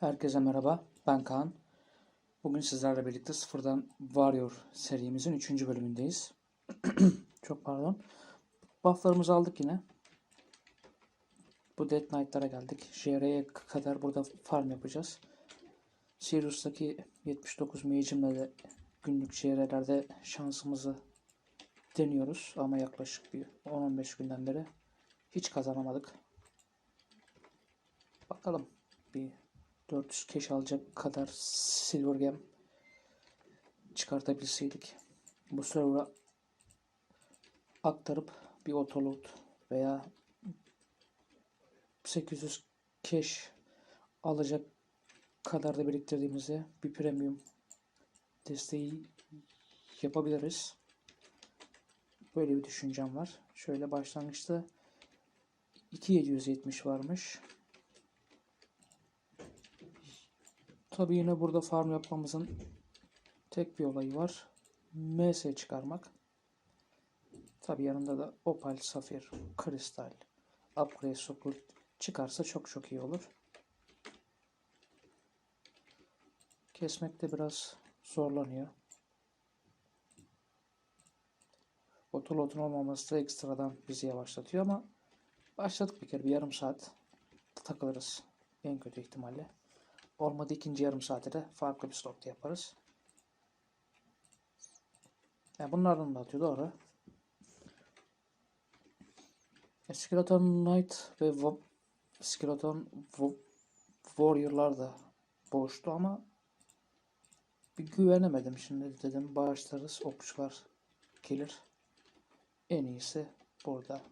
Herkese merhaba, ben Kaan. Bugün sizlerle birlikte Sıfırdan Warrior serimizin 3. bölümündeyiz. Çok pardon. Bufflarımızı aldık yine. Bu Death Knight'lara geldik. JR'ye kadar burada farm yapacağız. Sirius'taki 79 mage'imle de günlük JR'lerde şansımızı deniyoruz. Ama yaklaşık bir 10-15 günden beri hiç kazanamadık. Bakalım bir 400 keş alacak kadar silver gem çıkartabilseydik bu server'a aktarıp bir otolot veya 800 keş alacak kadar da biriktirdiğimizde bir premium desteği yapabiliriz. Böyle bir düşüncem var. Şöyle başlangıçta 2770 varmış. Tabii yine burada farm yapmamızın tek bir olayı var. MS çıkarmak. Tabii yanında da opal, safir, kristal, upgrade sokul çıkarsa çok çok iyi olur. Kesmekte biraz zorlanıyor. Otolotun olmaması da ekstradan bizi yavaşlatıyor ama başladık bir kere bir yarım saat takılırız en kötü ihtimalle. Olmadı ikinci yarım saate de farklı bir slotta yaparız. Yani bunlardan da atıyor doğru. Skeleton Knight ve Va- Skeleton Va- Warrior'lar da boştu ama bir güvenemedim şimdi dedim bağışlarız okçular gelir. En iyisi burada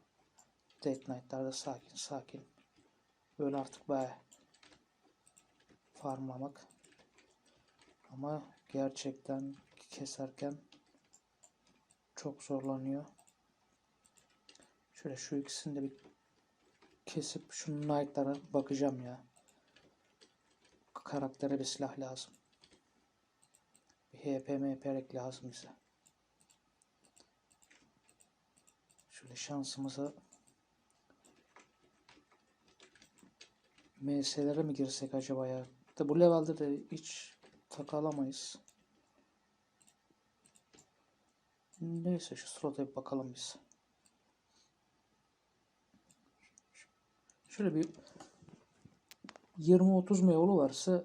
Death Knight'larda sakin sakin. Böyle artık bayağı farmlamak. Ama gerçekten keserken çok zorlanıyor. Şöyle şu ikisini de bir kesip şu knight'lara bakacağım ya. Karaktere bir silah lazım. Bir HP MP lazım bize. Şöyle şansımıza MS'lere mi girsek acaba ya? De bu levelde de hiç takalamayız. Neyse şu slota bir bakalım biz. Şöyle bir 20-30 mu yolu varsa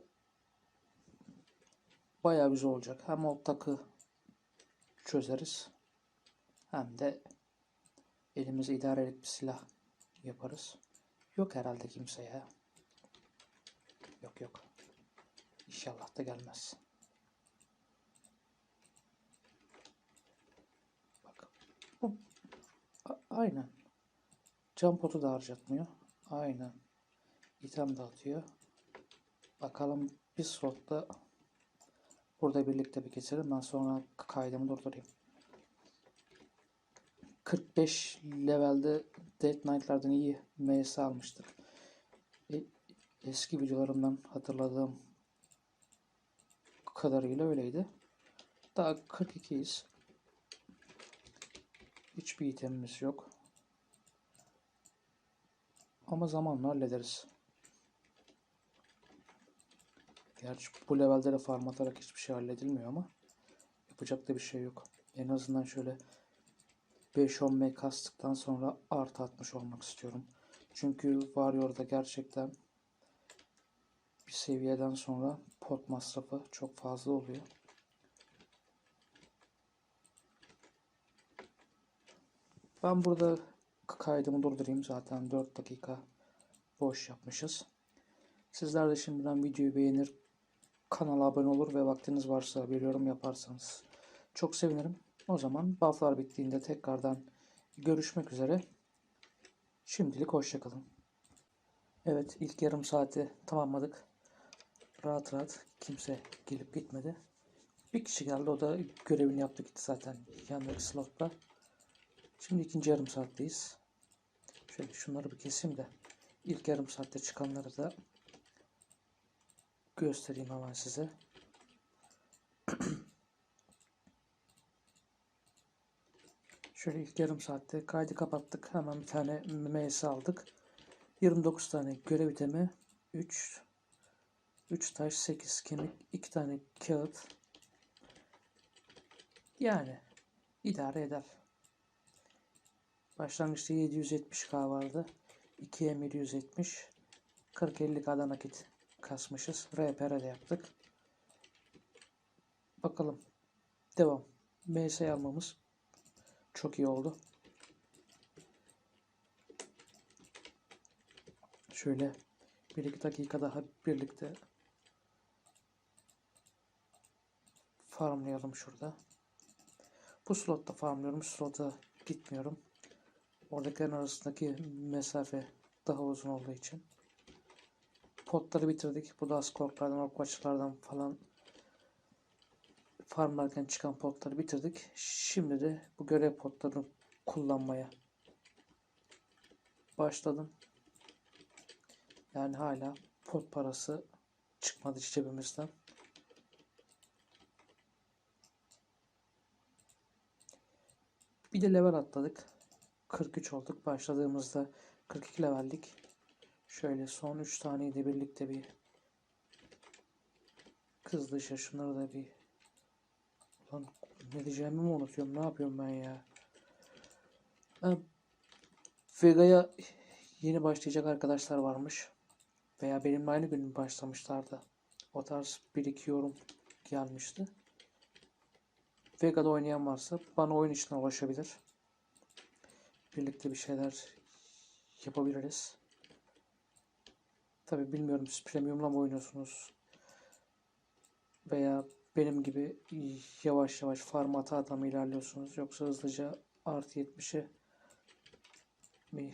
bayağı güzel olacak. Hem o takı çözeriz. Hem de elimize idare edip bir silah yaparız. Yok herhalde kimse ya. Yok yok. İnşallah da gelmez. Bak. Bu aynen. Cam potu da harcatmıyor. Aynen. İtem dağıtıyor. Bakalım bir slotta burada birlikte bir geçelim. Ben sonra kaydımı durdurayım. 45 levelde Death Knight'lardan iyi MS almıştık. E, eski videolarımdan hatırladığım kadarıyla öyleydi. Daha 42'yiz. Hiçbir itemimiz yok. Ama zamanla hallederiz. Gerçi bu levelde de farm atarak hiçbir şey halledilmiyor ama yapacak da bir şey yok. En azından şöyle 5-10 M kastıktan sonra artı atmış olmak istiyorum. Çünkü Warrior'da gerçekten bir seviyeden sonra pot masrafı çok fazla oluyor. Ben burada kaydımı durdurayım. Zaten 4 dakika boş yapmışız. Sizler de şimdiden videoyu beğenir, kanala abone olur ve vaktiniz varsa bir yorum yaparsanız çok sevinirim. O zaman bufflar bittiğinde tekrardan görüşmek üzere. Şimdilik hoşçakalın. Evet ilk yarım saati tamamladık. Rahat rahat kimse gelip gitmedi. Bir kişi geldi o da görevini yaptı gitti zaten yandaki slotta. Şimdi ikinci yarım saatteyiz. Şöyle şunları bir keseyim de ilk yarım saatte çıkanları da göstereyim hemen size. Şöyle ilk yarım saatte kaydı kapattık. Hemen bir tane MS aldık. 29 tane görev itemi 3 3 taş 8 kemik 2 tane kağıt. Yani idare eder. Başlangıçta 770k vardı. 2'ye 770. 40-50k'da nakit kasmışız. RPR de yaptık. Bakalım. Devam. MS almamız çok iyi oldu. Şöyle 1-2 dakika daha birlikte farmlayalım şurada. Bu slotta farmlıyorum. Slota gitmiyorum. Oradakilerin arasındaki mesafe daha uzun olduğu için. Potları bitirdik. Bu da askortlardan, orkbaçlardan falan farmlarken çıkan potları bitirdik. Şimdi de bu görev potlarını kullanmaya başladım. Yani hala pot parası çıkmadı cebimizden. Bir de level atladık. 43 olduk. Başladığımızda 42 leveldik. Şöyle son 3 taneyi de birlikte bir kızdışa şunları da bir Lan ne diyeceğimi mi unutuyorum? Ne yapıyorum ben ya? Vega'ya yeni başlayacak arkadaşlar varmış. Veya benimle aynı gün başlamışlardı. O tarz bir iki yorum gelmişti. Vega'da oynayan varsa bana oyun içine ulaşabilir. Birlikte bir şeyler yapabiliriz. Tabi bilmiyorum siz premiumla mı oynuyorsunuz? Veya benim gibi yavaş yavaş farm ata ata ilerliyorsunuz? Yoksa hızlıca artı 70'e mi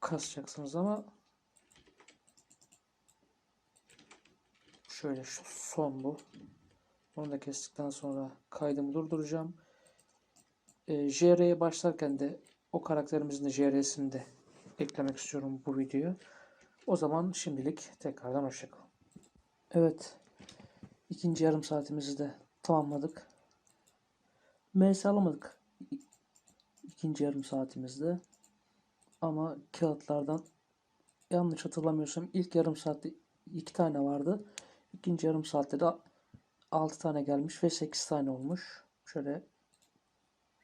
kasacaksınız ama şöyle şu son bu. Onu da kestikten sonra kaydımı durduracağım. E, JR'ye başlarken de o karakterimizin de JR'sini de eklemek istiyorum bu videoya. O zaman şimdilik tekrardan hoşçakalın. Evet. ikinci yarım saatimizi de tamamladık. MS alamadık. ikinci yarım saatimizde. Ama kağıtlardan yanlış hatırlamıyorsam ilk yarım saatte iki tane vardı. İkinci yarım saatte de 6 tane gelmiş ve 8 tane olmuş. Şöyle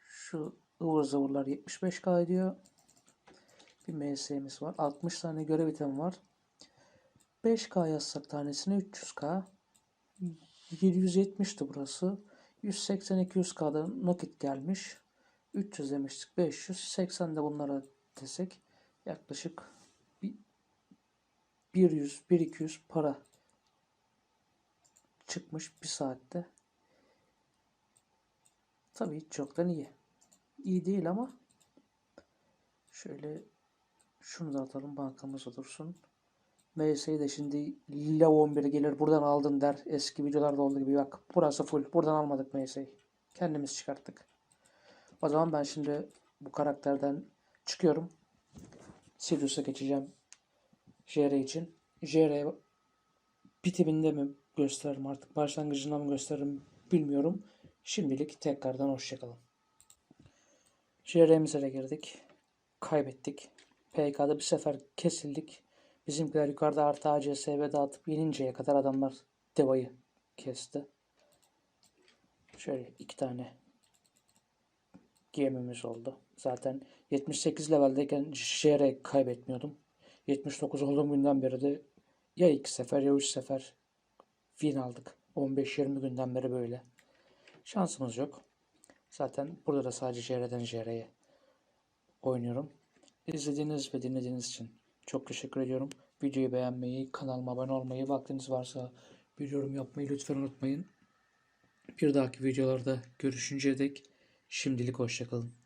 şu ıvır zıvırlar 75k ediyor. Bir MS'miz var. 60 tane görev item var. 5k yazsak tanesine 300k. 770'ti burası. 180-200k'da nakit gelmiş. 300 demiştik. 500. 80 de bunlara desek yaklaşık 100-1200 para çıkmış bir saatte. Tabii çoktan iyi. İyi değil ama şöyle şunu da atalım bankamıza dursun. MS'yi de şimdi Lav 11'e gelir buradan aldın der. Eski videolarda olduğu gibi bak burası full. Buradan almadık MS'yi. Kendimiz çıkarttık. O zaman ben şimdi bu karakterden çıkıyorum. Sirius'a geçeceğim. JR için. JR bitiminde mi gösteririm artık başlangıcında mı gösteririm bilmiyorum. Şimdilik tekrardan hoşçakalın. JR'mize de girdik. Kaybettik. PK'da bir sefer kesildik. Bizimkiler yukarıda artı ACSV dağıtıp yeninceye kadar adamlar devayı kesti. Şöyle iki tane gemimiz oldu. Zaten 78 leveldeyken JR kaybetmiyordum. 79 olduğum günden beri de ya iki sefer ya üç sefer win aldık. 15-20 günden beri böyle. Şansımız yok. Zaten burada da sadece JR'den JR'ye oynuyorum. İzlediğiniz ve dinlediğiniz için çok teşekkür ediyorum. Videoyu beğenmeyi, kanalıma abone olmayı, vaktiniz varsa bir yorum yapmayı lütfen unutmayın. Bir dahaki videolarda görüşünceye dek şimdilik hoşçakalın.